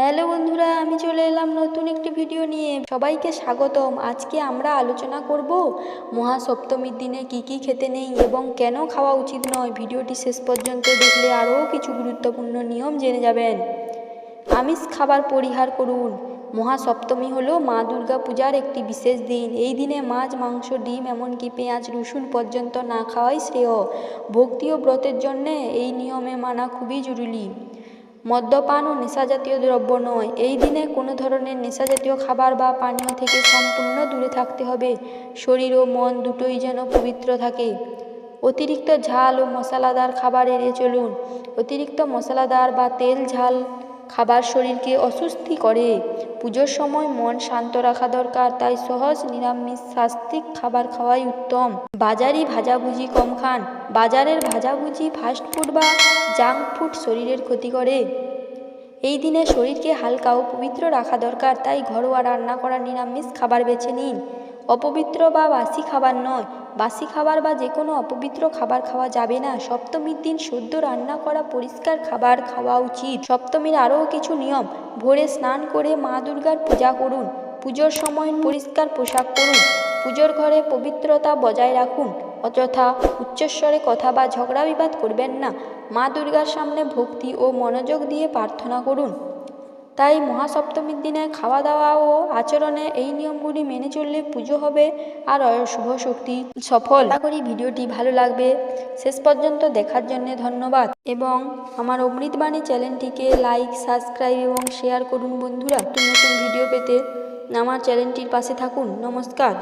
Hello বন্ধুরা, আমি চলে এলাম নতুন একটি ভিডিও নিয়ে। সবাইকে স্বাগতম। আজকে আমরা আলোচনা করব মহাসপ্তমীর দিনে কি কি খেতে নেই এবং কেন খাওয়া উচিত নয়। ভিডিওটি শেষ পর্যন্ত দেখলে আরও কিছু গুরুত্বপূর্ণ নিয়ম জেনে যাবেন। আমিষ খাবার পরিহার করুন। মহাসপ্তমী হলো মা দুর্গা পূজার একটি বিশেষ দিন। এই দিনে মাছ, মাংস, ডিম, এমনকি পেঁয়াজ, রসুন পর্যন্ত না খাওয়াই শ্রেয়। ভক্তি ও ব্রতের জন্যে এই নিয়মে মানা খুবই জরুরি। মদ্যপান ও নেশাজাতীয় দ্রব্য নয়। এই দিনে কোনো ধরনের নেশাজাতীয় খাবার বা পানীয় থেকে সম্পূর্ণ দূরে থাকতে হবে। শরীর ও মন দুটোই যেন পবিত্র থাকে। অতিরিক্ত ঝাল ও মশলাদার খাবার এড়িয়ে চলুন। অতিরিক্ত মশলাদার বা তেল ঝাল খাবার শরীরকে অস্বস্তি করে। পুজোর সময় মন শান্ত রাখা দরকার, তাই সহজ নিরামিষ সাত্ত্বিক খাবার খাওয়াই উত্তম। বাজারি ভাজাভুজি কম খান। বাজারের ভাজাভুজি ফাস্টফুড বা জাঙ্ক ফুড শরীরের ক্ষতি করে। এই দিনে শরীরকে হালকা ও পবিত্র রাখা দরকার, তাই ঘরোয়া রান্না করা নিরামিষ খাবার বেছে নিন। অপবিত্র বা বাসি খাবার নয়। বাসি খাবার বা যে কোনো অপবিত্র খাবার খাওয়া যাবে না। সপ্তমীর দিন সদ্য রান্না করা, পরিষ্কার খাবার খাওয়া উচিত। সপ্তমীর আরও কিছু নিয়ম। ভোরে স্নান করে মা দুর্গার পূজা করুন। পুজোর সময় পরিষ্কার পোশাক পরুন। পুজোর ঘরে পবিত্রতা বজায় রাখুন। অযথা উচ্চস্বরে কথা বা ঝগড়া বিবাদ করবেন না। মা দুর্গার সামনে ভক্তি ও মনোযোগ দিয়ে প্রার্থনা করুন। তাই মহাসপ্তমীর দিনে খাওয়া দাওয়া ও আচরণে এই নিয়মগুলি মেনে চললে পুজো হবে আর শুভ শক্তি সফল। করি ভিডিওটি ভালো লাগবে। শেষ পর্যন্ত দেখার জন্য ধন্যবাদ। এবং আমার অমৃতবাণী চ্যানেলটিকে লাইক, সাবস্ক্রাইব এবং শেয়ার করুন বন্ধুরা। নতুন নতুন ভিডিও পেতে আমার চ্যানেলটির পাশে থাকুন। নমস্কার।